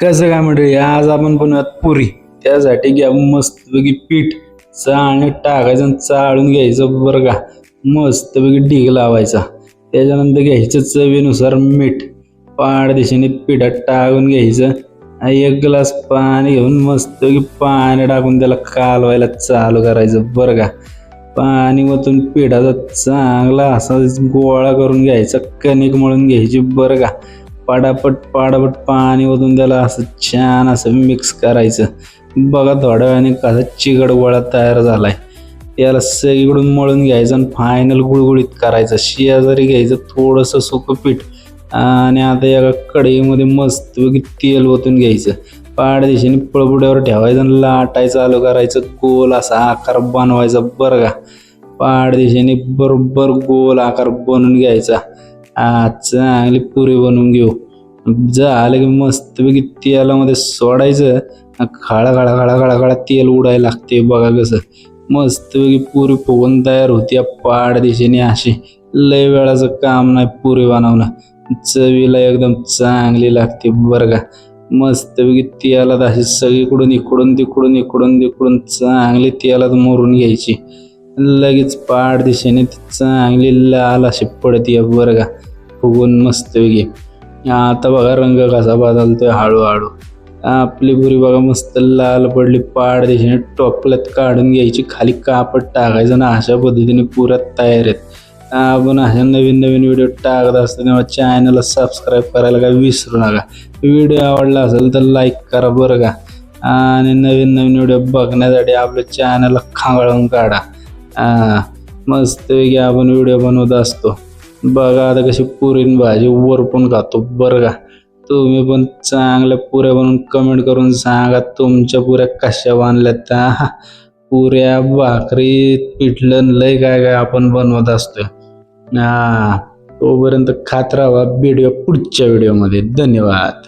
कसं काय म्हणजे आज आपण बनवूयात पुरी. त्यासाठी घ्या मस्तपैकी पीठ चाळण्यात टाकायचं आणि चाळून घ्यायचं बरं का. मस्तपैकी ढीग लावायचा. त्याच्यानंतर घ्यायचं चवीनुसार मीठ. पाड दिशेने पिठात टाकून घ्यायचं. आणि एक ग्लास पाणी घेऊन मस्तपैकी पाणी टाकून त्याला कालवायला चालू करायचं बरं का. पाणी ओतून पिठाचा चांगला असा गोळा करून घ्यायचा कणिक मळून घ्यायची बरं का. पाडापट पाडापट पाणी ओतून त्याला असं छान असं मिक्स करायचं. बघा थोड्या वेळाने कसा चिकट गोळा तयार झालाय. याला सगळीकडून मळून घ्यायचं आणि फायनल गुळगुळीत करायचं. शेजारी घ्यायचं थोडंसं सुकं पीठ आणि आता एका कढईमध्ये मस्त तेल ओतून घ्यायचं. पाड दिशेने पळपुड्यावर ठेवायचं आणि लाटायचं चालू करायचं गोल असा आकार बनवायचा बरं का. पाड दिशेने बरोबर गोल आकार बनवून घ्यायचा. चांगली पुरी बनवून घेऊ. झालं की मस्तपैकी तेलामध्ये सोडायचं. खळा खळा खळा खळा खळा तेल उडायला लागते. बघा कसं. मस्तपैकी पुरी फुगून तयार होती. पाड दिशेने अशी. लय वेळाचं काम नाही पुरी बनवणं. चवीला एकदम चांगली लागते बरं का. मस्तपैकी तेलात अशी सगळीकडून इकडून तिकडून इकडून तिकडून चांगली तेलात मोरून घ्यायची. लगेच पाड दिशेने ती चांगली लाल अशी पडते बरं का. फुगून मस्तपैकी आता बघा रंग कसा बदलतोय हळूहळू. आपली भुरी बघा मस्त लाल पडली पाड दिशेने टोपल्यात काढून घ्यायची खाली कापड टाकायचं ना अशा पद्धतीने पुरत तयार आहेत. आपण अशा नवीन नवीन व्हिडिओ टाकत असतो तेव्हा चॅनलला सबस्क्राईब करायला काय विसरू नका. व्हिडिओ आवडला असेल तर लाईक करा बरं का. आणि नवीन नवीन व्हिडिओ बघण्यासाठी आपल्या चॅनलला खांगाळून काढा. हा मस्तपैकी आपण व्हिडिओ बनवत असतो. बघा आता कशी पुरीन भाजी वरपून खातो बरं का. तुम्ही पण चांगल्या पुऱ्या बनवून कमेंट करून सांगा तुमच्या पुऱ्या कशा बांधल्या त्या पुऱ्या भाकरी पिठलं लय काय काय आपण बनवत असतो हा तोपर्यंत खात राहा व्हिडिओ पुढच्या व्हिडिओमध्ये. धन्यवाद.